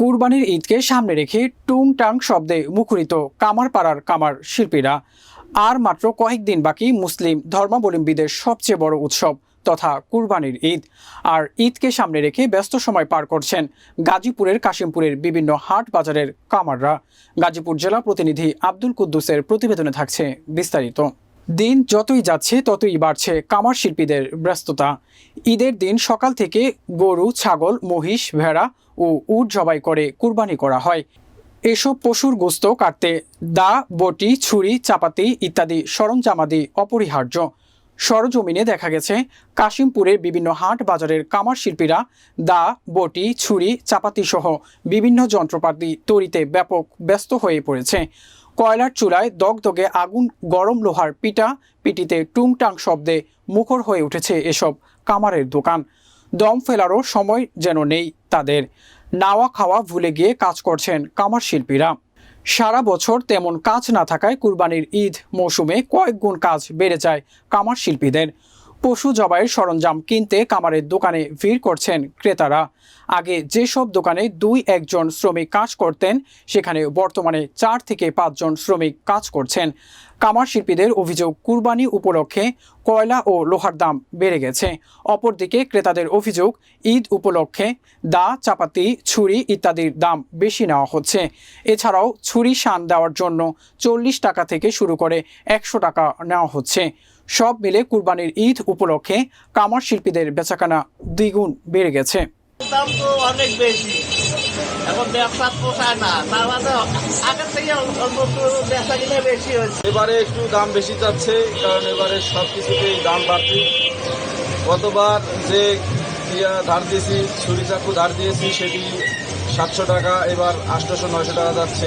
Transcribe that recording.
কুরবানির ঈদকে সামনে রেখে টুংটাং শব্দে মুখরিত কামারপাড়ার কামার শিল্পীরা আর মাত্র কয়েকদিন বাকি মুসলিম ধর্মাবলম্বীদের সবচেয়ে বড় উৎসব তথা কুরবানির ঈদ। আর ঈদকে সামনে রেখে ব্যস্ত সময় পার করছেন গাজীপুরের কাশিমপুরের বিভিন্ন হাট বাজারের কামাররা। গাজীপুর জেলা প্রতিনিধি আব্দুল কুদ্দুসের প্রতিবেদনে থাকছে বিস্তারিত। দিন যতই যাচ্ছে, ততই বাড়ছে কামার শিল্পীদের ব্যস্ততা। ঈদের দিন সকাল থেকে গরু, ছাগল, মহিষ, ভেড়া ও উট জবাই করে কুরবানি করা হয়। এসব পশুর গোস্ত কাটতে দা, বটি, ছুরি, চাপাতি ইত্যাদি সরঞ্জামাদি অপরিহার্য। সরজমিনে দেখা গেছে কাশিমপুরের বিভিন্ন হাট বাজারের কামার শিল্পীরা দা, বটি, ছুরি চাপাতি সহ বিভিন্ন যন্ত্রপাতি তৈরিতে ব্যাপক ব্যস্ত হয়ে পড়েছে। কয়লার চুলায় দগদগে আগুন গরম লোহার পিটা, পিটিতে টুংটাং শব্দে মুখর হয়ে উঠেছে এসব কামারের দোকান। দম ফেলারও সময় যেন নেই তাদের। নাওয়া খাওয়া ভুলে গিয়ে কাজ করছেন কামার শিল্পীরা। সারা বছর তেমন কাজ না থাকায় কুরবানির ঈদ মৌসুমে কয়েক গুণ কাজ বেড়ে যায় কামার শিল্পীদের। পশু জবাইয়ের সরঞ্জাম কিনতে কামারের দোকানে ভিড় করছেন ক্রেতারা। আগে যেসব দোকানে দুই, একজন শ্রমিক কাজ করতেন, সেখানে বর্তমানে চার থেকে পাঁচজন শ্রমিক কাজ করছেন। কামার শিল্পীদের অভিযোগ কুরবানি উপলক্ষে কয়লা ও লোহার দাম বেড়ে গেছে। অপরদিকে ক্রেতাদের অভিযোগ, ঈদ উপলক্ষে দা, চাপাতি, ছুরি ইত্যাদির দাম বেশি নেওয়া হচ্ছে। এছাড়াও ছুরি শান দেওয়ার জন্য চল্লিশ টাকা থেকে শুরু করে একশো টাকা নেওয়া হচ্ছে। সব মিলে কুরবানির ঈদ উপলক্ষে কামার শিল্পীদের বেচাকেনা দ্বিগুণ বেড়ে গেছে। দাম তো অনেক বেশি। এখন ব্যবসা পোষায় না তার মানে আগের থেকে অন্তত ব্যবসা কিনে বেশি হয়েছে। এবারে একটু দাম বেশি যাচ্ছে কারণ এবারে সব কিছুতেই দাম বাড়ছে। গতবার যে ধার দিয়েছি, ছুরি চাকু ধার দিয়েছি, সেটি সাতশো টাকা, এবার আটশোশো, নয়শো টাকা যাচ্ছে।